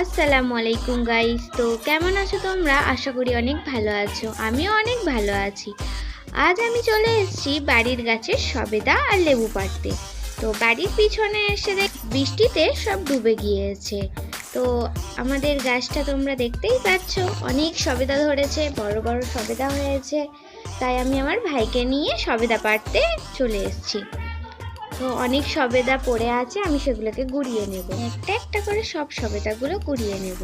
আসসালামু আলাইকুম গাইস তো কেমন আছো তোমরা? আশা করি অনেক ভালো আছো। আমিও অনেক ভালো আছি। আজ আমি চলে এসেছি বাড়ির গাছের সবেদা আর লেবু পাড়তে। তো বাড়ির পিছনে এসে দেখ, বৃষ্টিতে সব ডুবে গিয়েছে। তো আমাদের গাছটা তোমরা দেখতেই পাচ্ছ, অনেক সবেদা ধরেছে, বড় বড় সবেদা হয়েছে। তাই আমি আমার ভাইকে নিয়ে সবেদা পাড়তে চলে এসেছি। তো অনেক সবেদা পড়ে আছে, আমি সেগুলোকে গুড়িয়ে নেব। একটা একটা করে সব সবেদাগুলো গুড়িয়ে নেব।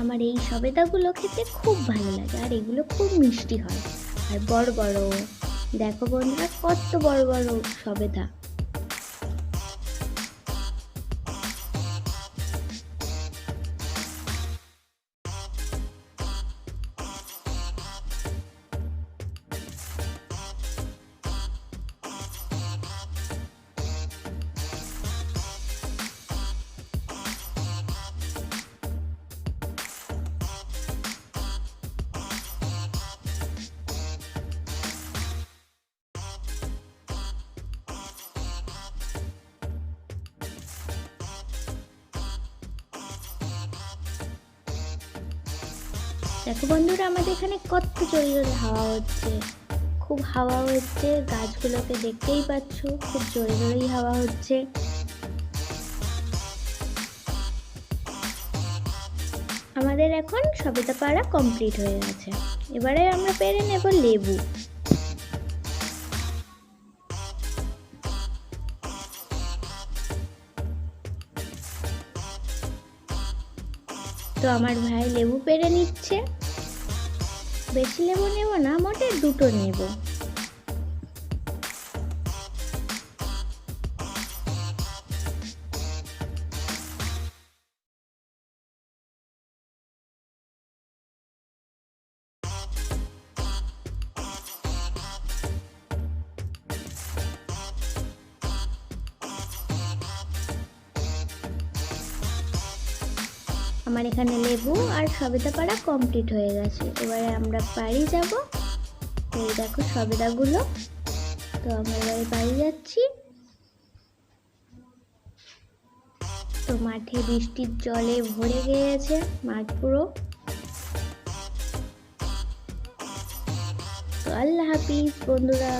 আমার এই সবেদাগুলো খেতে খুব ভালো লাগে আর এগুলো খুব মিষ্টি হয়। আর বড় বড়, দেখো বন্ধুরা, কত বড় বড় সবেদা। দেখো বন্ধুরা, আমাদের এখানে কত জোরে জোরে হাওয়া হচ্ছে। খুব হাওয়া হচ্ছে, গাছগুলোকে দেখতেই পাচ্ছ, খুব জোরে জোরেই হাওয়া হচ্ছে। আমাদের এখন সবেতা পাড়া কমপ্লিট হয়ে গেছে। এবারে আমরা পেরে নেব লেবু। তো আমার ভাই লেবু পেরে নিচ্ছে। বেশি লেবু নেব না মোটে দুটো নেব। আমার এখানে লেবু আর সবেদা পাড়া কমপ্লিট হয়ে গেছে। এবারে আমরা বাড়ি যাব। এই দেখো সবেদাগুলো। তো আমরা এবারে বাড়ি যাচ্ছি। তো মাঠে বৃষ্টির জলে ভরে গিয়েছে, মাঠ পুরো। তো আল্লাহ হাফিজ বন্ধুরা।